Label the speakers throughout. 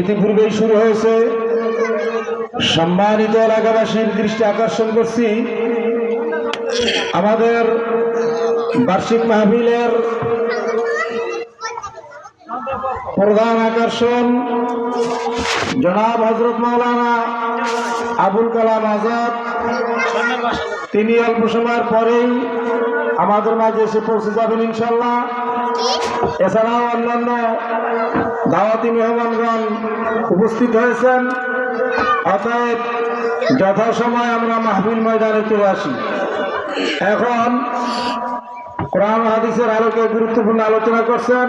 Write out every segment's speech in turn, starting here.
Speaker 1: ইতিপূর্বেই শুরু হয়েছে। সম্মানিত এলাকাবাসীর দৃষ্টি আকর্ষণ করছি। আমাদের বার্ষিক মাহফিলের প্রধান আকর্ষণ জনাব হজরত মৌলানা আবুল কালাম আজাদ। তিনি অল্প সময়ের পরেই আমাদের মাঝে এসে পৌঁছে যাবেন ইনশাল্লাহ এছাড়াও অন্যান্য দাওয়াতি মেহমানগণ উপস্থিত হয়েছেন। অতএব যথাসময় আমরা মাহফিল ময়দানে চলে আসি। এখন কোরআন হাদিসের আলোকে গুরুত্বপূর্ণ আলোচনা করছেন।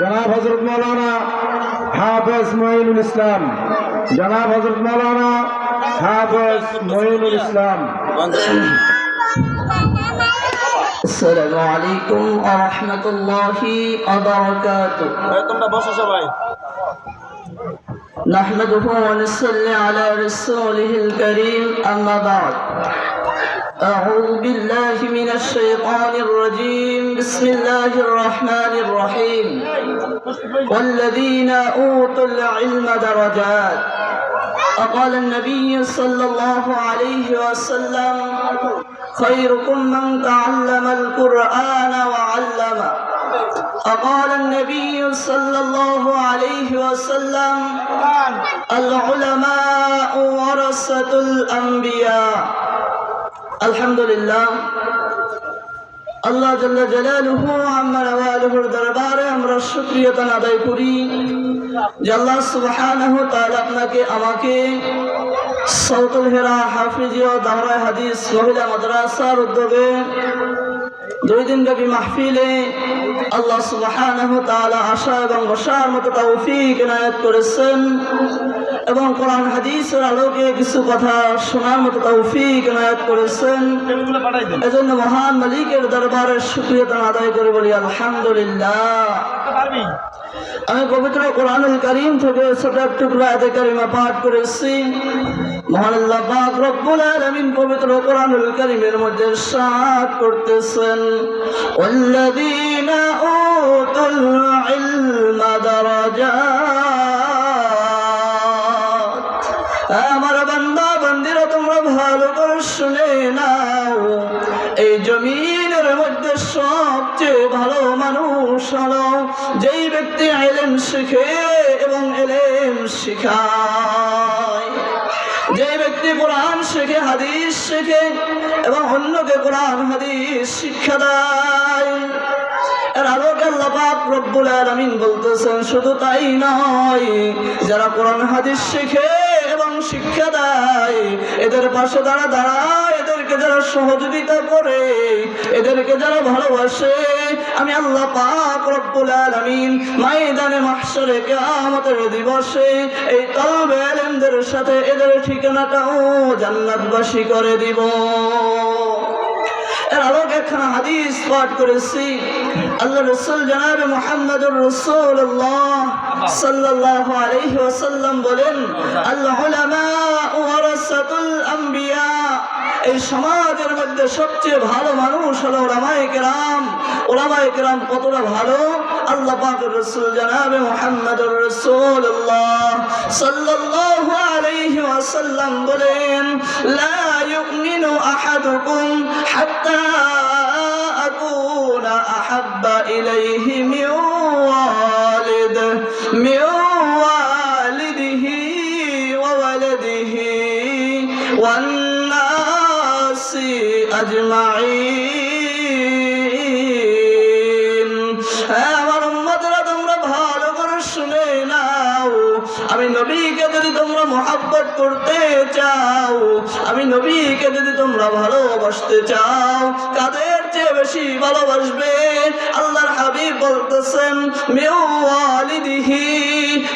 Speaker 1: জনাব হজরত মৌলানা হাফেজ মঈনুল ইসলাম জনাব হজরত মৌলানা হাফেজ মঈনুল ইসলাম
Speaker 2: السلام عليكم ورحمة الله وبركاته
Speaker 3: তোমরা বসো সবাই
Speaker 2: نحمده ونصلي على رسوله الكريم أما بعد أعوذ بالله من الشيطان الرجيم. بسم الله الرحمن الرحيم. والذين أوتوا العلم درجات. وقال النبي صلى الله عليه وسلم خيركم من تعلم القرآن وعلمه. وقال النبي صلى الله عليه وسلم العلماء ورثة الأنبياء. আলহামদুলিল্লাহ। আল্লাহ জল্লা জালালুহু আমার আওয়ালুহুর দরবারে আমরা সুক্রিয়তা আদায় করি যে আল্লাহ সুবহানাহু তাআলা আপনাকে, আমাকে সৌতুল হেরা হাফিজিয়া দাহরা হাদিস, মহিলা মাদ্রাসার উদ্যোগে দুই দিন ব্যাপী মাহফিলে আল্লাহ সুবহানাহু তাআলা আশা এবং বসার মতো তৌফিক এনায়েত করেছেন এবং কোরআন হাদিসের আলোকে কিছু কথা শোনার মতো তৌফিক এনায়েত করেছেন। এজন্য মহান মালিকের দরবারে শুকরিয়া আদায় করে বলি, আলহামদুলিল্লাহ। আমি পবিত্র কোরআনুল করিম থেকে ছোট টুকরা এতে কারিমা পাঠ করেছি। মহান আল্লাহ পাক রব্বুল আলামিন পবিত্র কোরআনুল করিমের মধ্যে সাত করতেছেন। ওয়াল্লাযীনা اوتوا العلم درجات আমার বান্দা বান্দিরা তোমরা ভালো করে শুনে নাও এই জমিনের মধ্যে সবচেয়ে ভালো মানুষ হলো যেই ব্যক্তি এলেম শিখে এবং এলেম শিখায় যে ব্যক্তি কোরআন শেখে হাদিস শেখে এবং অন্যকে কোরআন হাদিস শিক্ষা দেয় এর আলোকে আল্লাহ রব্বুল আলামিন বলতেছেন, শুধু তাই নয়, যারা কোরআন, হাদিস শিখে এবং শিক্ষা দেয়, এদের পাশে দাঁড়া দাঁড়ায়, এদেরকে যারা সহযোগিতা করে, এদেরকে যারা ভালোবাসে, আমি আল্লাহ পাক রব্বুল আলামিন ময়দানে মাহশরে কিয়ামতের দিবসে এই তলবে আলেমদের সাথে এদের ঠিকানাটাও জান্নাতবাসী করে দিব। এর একখানা হাদিস পাঠ করেছি। আল্লাহ রসুল বলেন আল্লাহ এই সমাজের মধ্যে সবচেয়ে ভালো মানুষ হলো ওলামায়ে কেরাম। ওলামায়ে কেরাম কতটা ভালো? اللطاف الرسول جناب محمد الرسول الله. صلى الله عليه وسلم قلين لا يؤمن أحدكم حتى أكون أحب إليه من والد من والده وولده والناس أجمعين. নবীকে যদি তোমরা ভালোবাসতে চাও, কাদের চেয়ে বেশি ভালোবাসবে? আল্লাহর হাবিব বলতেছেন মেওয়ালিদিহি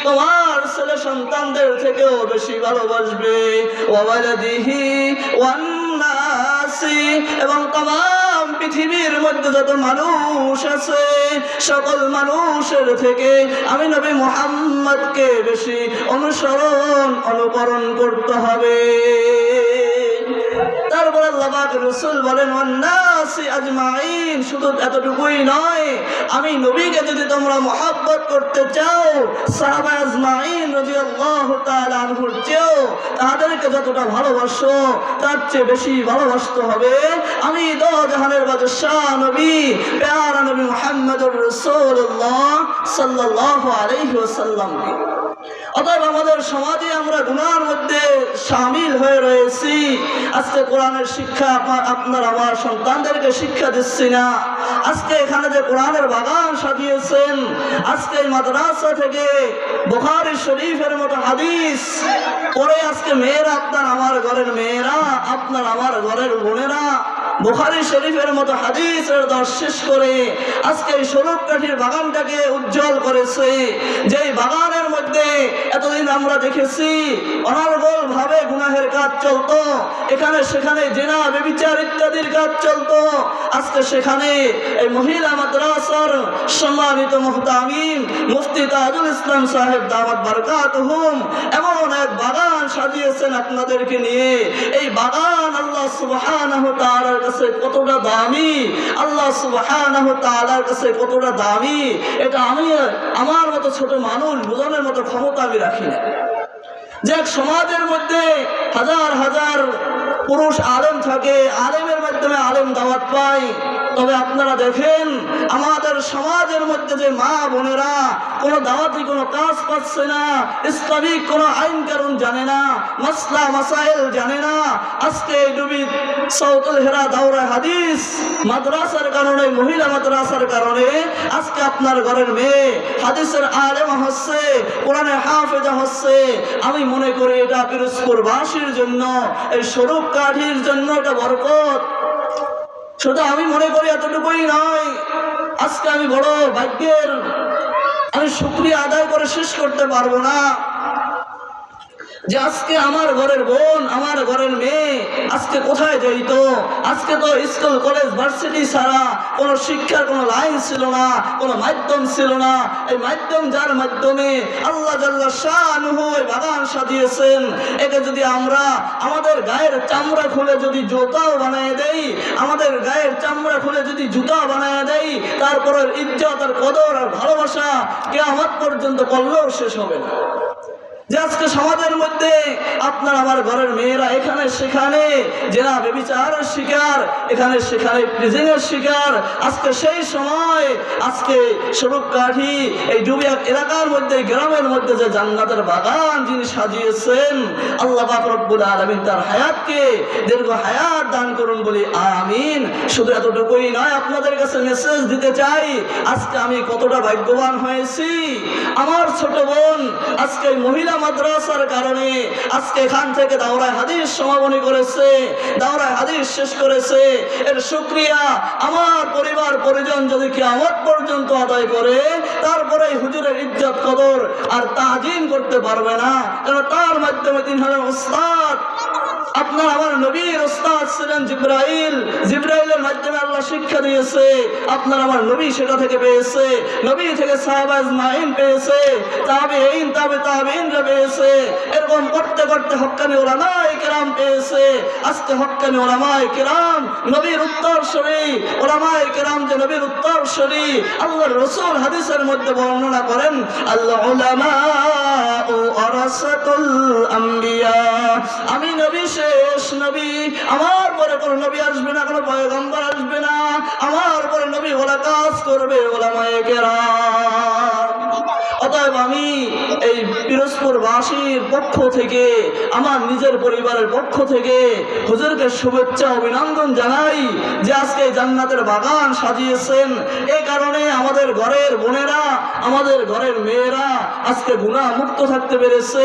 Speaker 2: তোমার ছেলে সন্তানদের থেকেও বেশি ভালোবাসবে। ওয়ালাদিহি ওয়ান্নাসি এবং তাম পৃথিবীর মধ্যে যত মানুষ আছে, সকল মানুষের থেকে আমি নবী মোহাম্মদকে বেশি অনুসরণ, অনুকরণ করতে হবে। তারপরে আল্লাহ রসুল বলেন আজমাইন, শুধু এতটুকুই নয়। আমি নবীকে যদি তোমরা মহাব্বত করতে চাও, সাহাবা আজমাইন রাদিয়াল্লাহু তাআলা আনহুর চেয়েও তাদেরকে যতটা ভালোবাসো, তার চেয়ে বেশি ভালোবাসতে হবে। আমি দো জাহানের বাদশাহ নবী, প্যারা নবী মুহাম্মদুর রাসূলুল্লাহ সাল্লাল্লাহু আলাইহি ওয়াসাল্লামকে। অতএব আমাদের সমাজে আমরা গুনার মধ্যে সামিল হয়ে রয়েছি। আজকে কোরআনের শিক্ষা আপনার, আমার সন্তানদেরকে শিক্ষা দিচ্ছি না। আজকে এখানে যে কোরআনের বাগান সাজিয়েছেন, আজকে মাদ্রাসা থেকে বুখারী শরীফের মতো হাদিস পরে আজকে মেয়েরা, আপনার, আমার ঘরের মেয়েরা, আপনার, আমার ঘরের বোনেরা, বুখারী শরীফের মতো হাদিসের দশ শেষ করে আজকে এই স্বরূপ কাঠির বাগানটাকে উজ্জ্বল করেছে। যেই বাগানের এতদিন আমরা দেখেছি ভাবে গুনাহের কাজ এখানে সেখানে জেনা বেবিচার ইত্যাদির কাজ আজকে সেখানে এই মহিলা মাদ্রাসার সম্মানিত মুহতামিম মুফতি তাজুল ইসলাম সাহেব বারকাত হুম এমন এক বাগান সাজিয়েছেন আপনাদেরকে নিয়ে। এই বাগান আল্লাহ তাআলার কাছে কতটা দামি? আল্লাহ তাআলার কাছে কতটা দামি? এটা আমি, আমার মতো ছোট মানুষ বোঝানোর মতো ক্ষমতা আমি রাখি না। যে এক সমাজের মধ্যে হাজার হাজার পুরুষ আলেম থাকে, আলেমের মাধ্যমে আলেম দাওয়াত পায়। তবে আপনারা দেখেন, আমাদের সমাজের মধ্যে যে মা বোনেরা কোনো দাওয়াতি, কোনো কাজ পাচ্ছে না, ইসলামিক কোনো আইন কারণ জানে না, মাসলা, মাসাইল জানে না। আজকে ডুবি সৌতুল হেরা দাওরা হাদিস মাদ্রাসার কারণে, মহিলা মাদ্রাসার কারণে আজকে আপনার ঘরের মেয়ে হাদিসের আলেম হচ্ছে, কোরআনে হাফেজা হচ্ছে। আমি মনে করি এটা পিরোজপুরবাসীর জন্য, এই স্বরূপ কাঠির জন্য এটা বরকত। শুধু আমি মনে করি এতটুকুই নয়, আজকে আমি বড় ভাগ্যের, আমি শুক্রিয়া আদায় করে শেষ করতে পারব না। যে আজকে আমার ঘরের বোন, আমার ঘরের মেয়ে, আজকে কোথায় যাইত আজকে তো স্কুল, কলেজ, ভার্সিটি ছাড়া কোনো শিক্ষার কোনো লাইন ছিল না, কোনো মাধ্যম ছিল না। এই মাধ্যম যার মাধ্যমে আল্লাহ জাল্লা বাগান সাজিয়েছেন। একে যদি আমরা আমাদের গায়ের চামড়া খুলে যদি জুতাও বানিয়ে দেই, আমাদের গায়ের চামড়া খুলে যদি জুতা বানিয়ে দেই তারপরে ইজ্জত আর কদর আর ভালোবাসা কে আমার পর্যন্ত করলেও শেষ হবে না। যে আজকে সমাজের মধ্যে আপনার আমার ঘরের মেয়েরা এখানে, সেখানে, জেনা বেবিচারের শিকার, এখানে, সেখানে প্রিজেনের শিকার। আজকে সেই সময়, আজকে স্বরূপ কাঠি, এই ডুবিয়া এলাকার মধ্যে, গ্রামের মধ্যে যে জান্নাতের বাগান যিনি সাজিয়েছেন, আল্লাহ পাক রব্বুল আলামিন তার হায়াতকে, দীর্ঘ হায়াত দান করুন বলি আমিন। শুধু এতটুকুই নয়, আপনাদের কাছে মেসেজ দিতে চাই, আজকে আমি কতটা ভাগ্যবান হয়েছি। আমার ছোট বোন, আজকে এই মহিলা মাদ্রাসার কারণে আজকে এখান থেকে দাওরায় হাদিস সমাপনী করেছে, দাওরায় হাদিস শেষ করেছে। এর শুক্রিয়া আমার পরিবার, পরিজন যদি কিয়ামত পর্যন্ত আদায় করে, তারপরে হুজুরের ইজ্জত, কদর আর তাজিম করতে পারবে না। কারণ তার মাধ্যমে তিনি হলেন উস্তাদ। আপনার আমার নবীর ওস্তাদ ছিলেন জিব্রাইল। জিব্রাইলের মাধ্যমে আল্লাহ শিক্ষা দিয়েছে, আপনার আমার নবী সেটা থেকে পেয়েছে, নবী থেকে সাহাবাজ মাইন পেয়েছে তাবেইন তাবে তাবেইনরা পেয়েছে, এরকম করতে করতে হক্কানি ওলামাই কেরাম পেয়েছে, আজকে হক্কানি ওলামাই কেরাম নবীর উত্তর শরী ওলামাই কেরাম যে নবীর উত্তর শরী আল্লাহর রসুল হাদিসের মধ্যে বর্ণনা করেন আল্লাহ উলামা ও অরাসাতুল আম্বিয়া। আমি নবী শেষ নবী। আমার পরে নবী আসবে না, কোনো পয়গম্বর আসবে না। আমার পরে নবী ওলা কাজ করবে কেরাম। অতএব আমি এই পিরোজপুরবাসীর পক্ষ থেকে, আমার নিজের পরিবারের পক্ষ থেকে হুজুরকে শুভেচ্ছা, অভিনন্দন জানাই যে আজকে জান্নাতের বাগান সাজিয়েছেন। এই কারণে আমাদের ঘরের বোনেরা, আমাদের ঘরের মেয়েরা, আজকে গুণা মুক্ত থাকতে পেরেছে,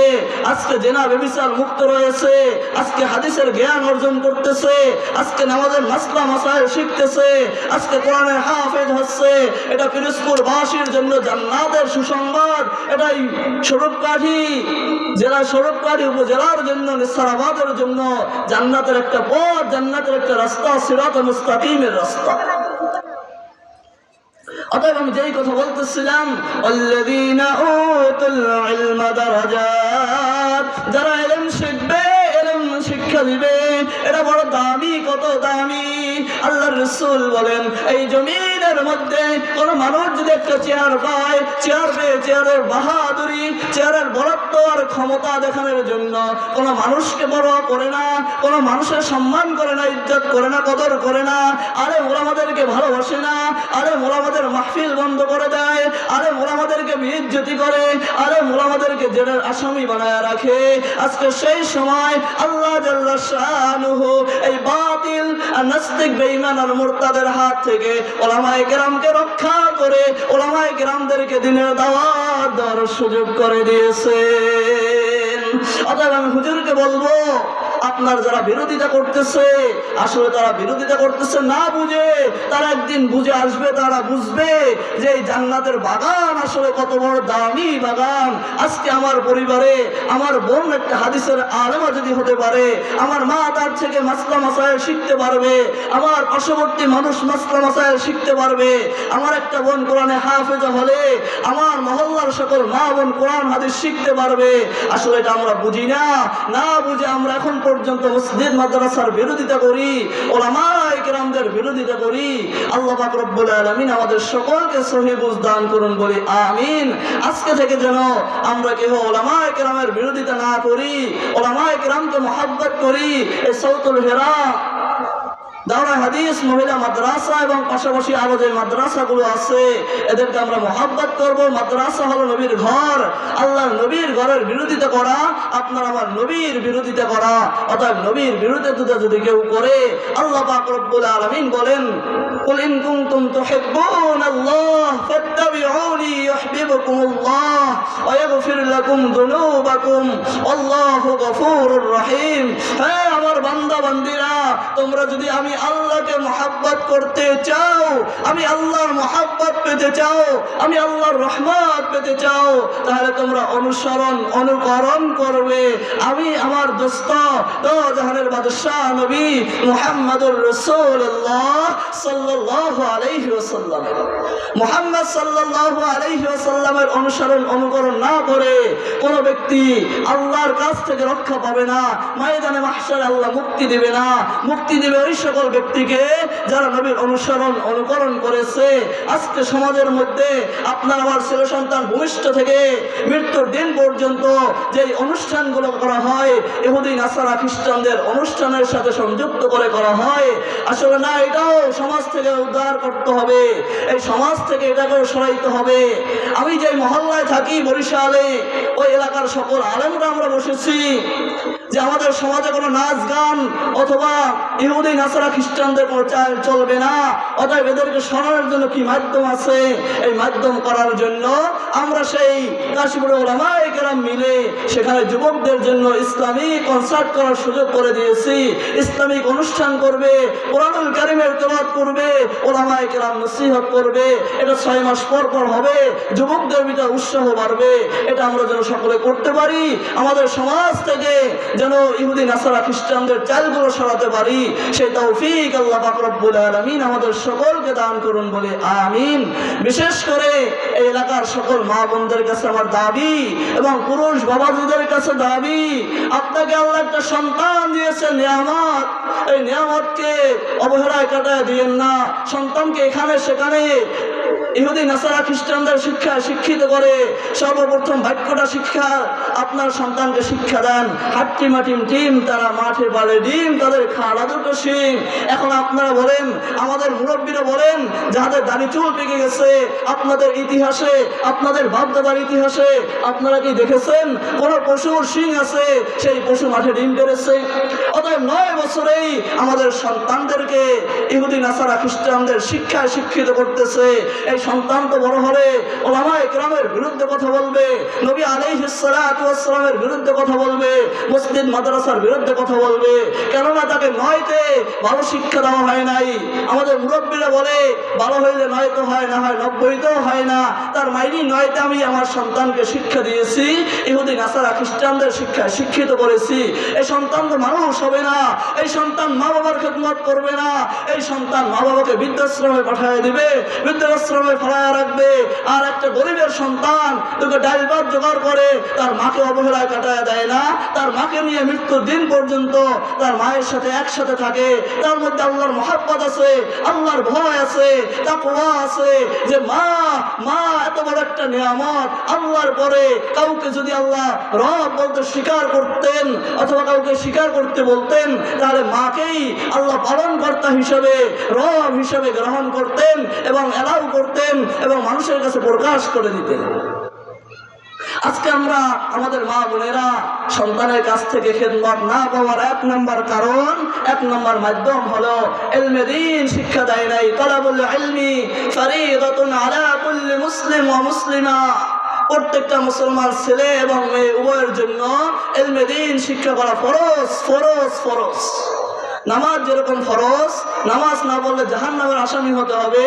Speaker 2: আজকে জেনা বেবিচার মুক্ত রয়েছে, আজকে হাদিসের জ্ঞান অর্জন করতেছে, আজকে নামাজের মাসলা মাসায় শিখতেছে, আজকে কোরআনের হাফেজ হচ্ছে, এটা পিরোজপুর বাসীর জন্য জান্নাতের সুসংবাদ, এটাই স্বরূপকাঠি, জেলা স্বরূপকাঠি উপজেলার জন্য, নিসারাবাদের জন্য জান্নাতের একটা পথ, জান্নাতের একটা রাস্তা, সিরাত মুস্তাকিমের রাস্তা। অতএব আমি যেই কথা বলতেছিলাম অল্লাদিনা ও তুল ইলমা দারাজা আল্লাহ রসুল বলেন, এই জমিনের মধ্যে কোন মানুষ যদি একটা চেয়ার পায়, চেয়ার পেয়ে চেয়ারের বাহাদুরি, চেয়ারের বরত্ব আর ক্ষমতা দেখানোর জন্য কোন মানুষকে বড় করে না, কোন মানুষের সম্মান করে না, ইজ্জত করে না, কদর করে না, আরে ওলামাদেরকে ভালোবাসে না, আরে মোলামাদের মাহফিল বন্ধ করে দেয়, আরে মোলামাদেরকে বিজ্জতি করে, আরে মোলামাদেরকে জেলের আসামি বানায় রাখে। আজকে সেই সময় আল্লাহ জাল্লা বাতিল আর নাস্তিক, বেঈমান আর মুরতাদের হাত থেকে ওলামায়ে কেরামকে রক্ষা করে ওলামায়ে কেরামদেরকে দিনের দাওয়াত দেওয়ার সুযোগ করে দিয়েছেন। অতএব আমি হুজুরকে বলব আপনার যারা বিরোধিতা করতেছে, আসলে তারা বিরোধিতা করতেছে না বুঝে, তারা একদিন বুঝে আসবে, তারা বুঝবে যে এই জান্নাতের বাগান আসলে কত বড় দামি বাগান। আজকে আমার পরিবারে আমার বোন একটা হাদিসের আলেমা যদি হতে পারে, আমার মা তার থেকে মাসলা মাসায় শিখতে পারবে, আমার পার্শ্ববর্তী মানুষ মাসলা মাসায় শিখতে পারবে, আমার একটা বোন কোরআনে হাফেজা হলে আমার মহল্লার সকল মা বোন কোরআন হাদিস শিখতে পারবে। আসলে এটা আমরা বুঝি না না বুঝে আমরা এখন পর্যন্ত মসজিদ, মাদ্রাসার বিরোধিতা করি ওলামাই কেরামদের বিরোধিতা করি, আল্লাহ রব্বুল আলামিন আমাদের সকলকে সহি দান করুন বলি, আমিন। আজকে থেকে যেন আমরা কেহ ওলামাই কেরামের বিরোধিতা না করি ওলামাই কেরামকে মহাব্বত করি এই সৌতুল হেরা দাওরা হাদিস মহিলা মাদ্রাসা এবং পাশাপাশি আরো যে মাদ্রাসাগুলো আছে এদেরকে আমরা মহাব্বত করব মাদ্রাসা হলো নবীর ঘর আল্লাহর নবীর ঘরের বিরোধিতা করা আপনার আমার নবীর বিরোধিতা করা অতএব নবীর বিরোধিতা যদি কেউ করে আল্লাহ পাক রব্বুল আলামিন বলেন قل إن كنتم تحبون الله فاتبعوني يحببكم الله ويغفر لكم ذنوبكم والله غفور رحيم হ্যাঁ আমার বান্দা বান্দিরা তোমরা যদি আমি আল্লাহকে মহাব্বত করতে চাও, আমি আল্লাহর মহাব্বত পেতে চাও, আমি আল্লাহর রহমত পেতে চাও, তাহলে তোমরা অনুসরণ, অনুকরণ করবে। আমি আমার দোস্ত জাহানের বাদশাহ নবী মুহাম্মদুর রাসূলুল্লাহ সাল্লাল্লাহু আলাইহি ওয়াসাল্লাম। মুহাম্মদ সাল্লাল্লাহু আলাইহি ওয়াসাল্লামের অনুসরণ, অনুকরণ না করে কোন ব্যক্তি আল্লাহর কাছ থেকে রক্ষা পাবে না, ময়দানে মাহশারে আল্লাহ মুক্তি দিবে না, মুক্তি দিবে ওই সকল ব্যক্তিকে যারা নবীর অনুসরণ, অনুকরণ করেছে, আজকে সমাজের মধ্যে আপনার আমার ছেলে সন্তান ভূমিষ্ঠ থেকে মৃত্যুর দিন পর্যন্ত যে অনুষ্ঠানগুলো করা হয়, ইহুদি, নাসারা খ্রিস্টানদের অনুষ্ঠানের সাথে সংযুক্ত করে করা হয়, আসলে না, এটাও সমাজ থেকে উদ্ধার করতে হবে, এই সমাজ থেকে এটাকেও সরাইতে হবে। আমি যে মহল্লায় থাকি, বরিশালে, ওই এলাকার সকল আলেমরা আমরা বসেছি যে আমাদের সমাজে কোনো নাচ গান অথবা ইহুদি, নাসারা খ্রিস্টানদের চাল চলবে না। অতএব এদেরকে সরানোর জন্য কি মাধ্যম আছে? এই মাধ্যম করার জন্য আমরা সেই মিলে সেখানে যুবকদের জন্য কনসার্ট করার সুযোগ করে দিয়েছি। ইসলামিক অনুষ্ঠান করবে, কোরআনুল কারিমের করবে নসিহত করবে। এটা ছয় মাস পর পর হবে, যুবকদের ভিতরে উৎসাহ বাড়বে। এটা আমরা যেন সকলে করতে পারি, আমাদের সমাজ থেকে যেন ইহুদি, নাসারা খ্রিস্টানদের চালগুলো সরাতে পারি, সেই তৌফিক, আল্লাহ রব্বুল আলামিন আমাদের সকলকে দান করুন বলে আমিন। বিশেষ করে এই এলাকার সকল মা বোনদের কাছে আমার দাবি এবং পুরুষ বাবাজিদের কাছে দাবি, আপনাকে আল্লাহ একটা সন্তান দিয়েছে, নিয়ামত। এই নিয়ামতকে অবহেলায় কাটায় দিয়েন না। সন্তানকে এখানে সেখানে ইহুদি, নাসারা খ্রিস্টানদের শিক্ষা শিক্ষিত করে, সর্বপ্রথম বাক্যটা শিক্ষা, আপনার সন্তানকে শিক্ষা দেন। হাট্টি মাটিম টিম তারা মাঠে বাড়ে ডিম, তাদের খাড়া দুটো শিম। এখন আপনারা বলেন, আমাদের মুরব্বীরা বলেন, যাদের দাড়ি চুল পেকে গেছে, আপনাদের ইতিহাসে, আপনাদের বাপদাদার ইতিহাসে, আপনারা কি দেখেছেন? কোন পশুর শিং আছে, সেই পশু মাঠে ডিম পেরেছে। অতএব নয় বছরেই আমাদের সন্তানদেরকে ইহুদি, নাসারা খ্রিস্টানদের শিক্ষায় শিক্ষিত করতেছে। এই সন্তান তো বড় হলে ওলামা ইকরামের বিরুদ্ধে কথা বলবে। নবী আলাইহিসসালামের বিরুদ্ধে কথা বলবে। মসজিদ, মাদ্রাসার বিরুদ্ধে কথা বলবে। কেননা তাকে নয়তে ভালো শিক্ষা দেওয়া হয় নাই। আমাদের মুরব্বীরা বলে, ভালো হইলে নয়তো হয়, না হয় নব্বইতেও হয় না। তার মাইনি নয়তে আমি আমার সন্তানকে শিক্ষা দিয়েছি। ইহুদি, নাসারা, খ্রিস্টানদের শিক্ষায় শিক্ষিত করেছি। এই সন্তান তো মানুষ হবে না। এই সন্তান মা বাবার খেদমত করবে না। এই সন্তান মা বাবাকে বৃদ্ধাশ্রমে পাঠিয়ে দিবে। বৃদ্ধাশ্রমে ভাবে ফলায় রাখবে। আর একটা গরিবের সন্তান তোকে ডাইল ভাত জোগাড় করে, তার মাকে অবহেলায় কাটায় দেয় না। তার মাকে নিয়ে মৃত্যুর দিন পর্যন্ত তার মায়ের সাথে একসাথে থাকে। তার মধ্যে আল্লাহর মহাব্বত আছে, আল্লাহর ভয় আছে, তাকওয়া আছে যে, মা মা, এত বড় একটা নিয়ামত। আল্লাহর পরে কাউকে যদি আল্লাহ রব বলতে স্বীকার করতেন অথবা কাউকে স্বীকার করতে বলতেন, তাহলে মাকেই আল্লাহ পালন কর্তা হিসেবে, রব হিসেবে গ্রহণ করতেন এবং এলাও করতেন। এবং মানুষের কাছে প্রকাশ করে দিতেন। আজকে আমরা আমাদের মা বোনেরা সন্তানের কাছ থেকে খেদমত না পাওয়ার এক নম্বর কারণ, এক নম্বর মাধ্যম হলো এলমে দিন শিক্ষা দেয় নাই। তলাবুল ইলমি ফরিদাতুন আলা কুল্লি মুসলিম ওয়া মুসলিমা। প্রত্যেকটা মুসলমান ছেলে এবং মেয়ে উভয়ের জন্য এলমে দিন শিক্ষা করা ফরজ ফরজ ফরজ। নামাজ যেরকম ফরজ, নামাজ না বললে জাহান নামের আসামি হতে হবে,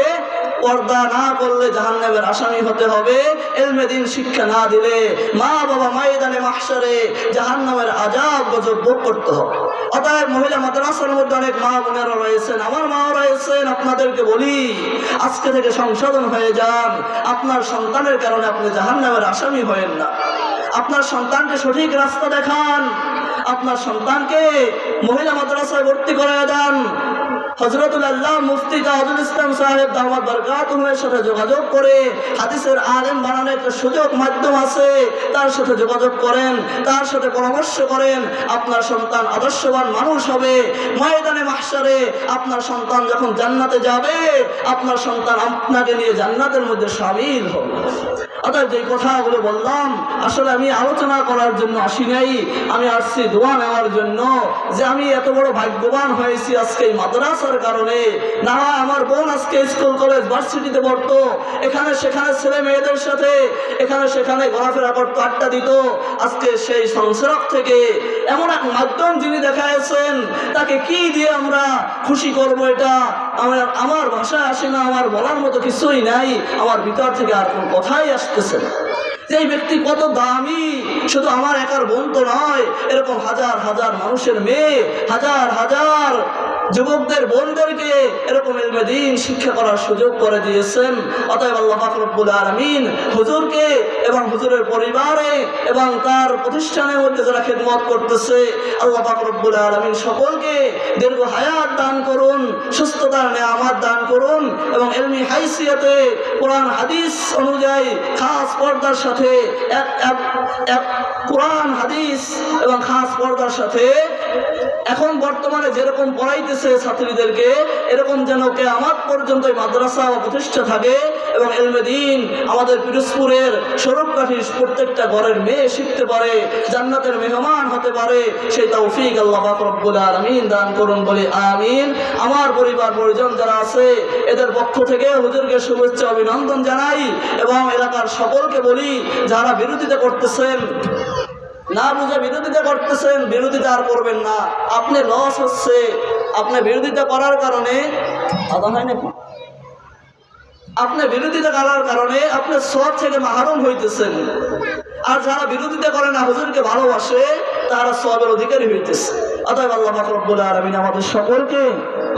Speaker 2: পর্দা না করলে জাহান নামের আসামি হতে হবে, এলমে দিন শিক্ষা না দিলে মা বাবা ময়দানে মাহসারে জাহান নামের আজাব গজব ভোগ করতে হবে। অতএব মহিলা মাদ্রাসার মধ্যে অনেক মা বোনেরা রয়েছেন, আমার মাও রয়েছেন, আপনাদেরকে বলি, আজকে থেকে সংশোধন হয়ে যান। আপনার সন্তানের কারণে আপনি জাহান নামের আসামি হয়েন না। আপনার সন্তানকে সঠিক রাস্তা দেখান। আপনার সন্তানকে মহিলা মাদ্রাসায় ভর্তি করায় দেন। হজরতুল আল্লাহ মুফতি তাজুল ইসলাম সাহেব দামাদ বরকাতুমের সাথে যোগাযোগ করে হাদিসের আলেম বানানোর একটা সুযোগ মাধ্যম আছে, তার সাথে যোগাযোগ করেন, তার সাথে পরামর্শ করেন, আপনার সন্তান আদর্শবান মানুষ হবে। ময়দানে মাহসারে আপনার সন্তান যখন জান্নাতে যাবে, আপনার সন্তান আপনাকে নিয়ে জান্নাতের মধ্যে সামিল হবে। অর্থাৎ যে কথাগুলো বললাম, আসলে আমি আলোচনা করার জন্য আসি নাই, আমি আসছি দোয়া নেওয়ার জন্য যে আমি এত বড় ভাগ্যবান হয়েছি আজকে এই মাদ্রাসার কারণে না আমার বোন আজকে স্কুল, কলেজ, ভার্সিটিতে পড়তো, এখানে সেখানে ছেলে মেয়েদের সাথে, এখানে সেখানে ঘোরাফেরা করতো, আড্ডা দিত। আজকে সেই সংসারক থেকে এমন এক মাধ্যম যিনি দেখাইছেন তাকে কি দিয়ে আমরা খুশি করব এটা আমার আমার ভাষায় আসে না, আমার বলার মতো কিছুই নাই, আমার ভিতর থেকে আর কোনো কথাই আসতেছে না। এই ব্যক্তি কত দামি, শুধু আমার একার বোন তো নয়, এরকম হাজার হাজার মানুষের মেয়ে, হাজার হাজার যুবকদের বোনদেরকে এরকম এলমে দিন শিক্ষা করার সুযোগ করে দিয়েছেন। অতএব আল্লাহ ফাকরুল আলমিন হুজুরকে এবং হুজুরের পরিবারে এবং তার প্রতিষ্ঠানের মধ্যে যারা খেদমত করতেছে, আল্লাহ ফাকরুল আলমিন সকলকে দীর্ঘ হায়াত দান করুন, সুস্থতার নেয়ামাত দান করুন এবং এলমি হাইসিয়াতে কোরআন, হাদিস অনুযায়ী খাস পর্দার সাথে এক, এক- এক কোরআন, হাদিস এবং খাস পর্দার সাথে এখন বর্তমানে যেরকম পড়াইতেছে ছাত্রীদেরকে, এরকম যেন কে আমার পর্যন্ত মাদ্রাসা প্রতিষ্ঠা থাকে এবং এলমে দিন আমাদের পিরোজপুরের স্বরূপকাঠির প্রত্যেকটা ঘরের মেয়ে শিখতে পারে, জান্নাতের মেহমান হতে পারে। সেই তৌফিক আল্লাহ রব্বুল আলামিন দান করুন বলে আমিন। আমার পরিবার, পরিজন যারা আছে, এদের পক্ষ থেকে হুজুরকে শুভেচ্ছা অভিনন্দন জানাই এবং এলাকার সকলকে বলি, যারা বিরোধিতা করতেছেন, না বুঝে বিরোধিতা করতেছেন, বিরোধিতা আর করবেন না। আপনি লস হচ্ছে বিরোধিতা করার কারণে আদা হয় না আপনার বিরোধিতা করার কারণে আপনার সব থেকে মাহারম হইতেছেন। আর যারা বিরোধিতা করে না, হুজুরকে ভালোবাসে, তারা সবের অধিকারী হইতেছে। অতএব আল্লাহ আলমিন আমাদের সকলকে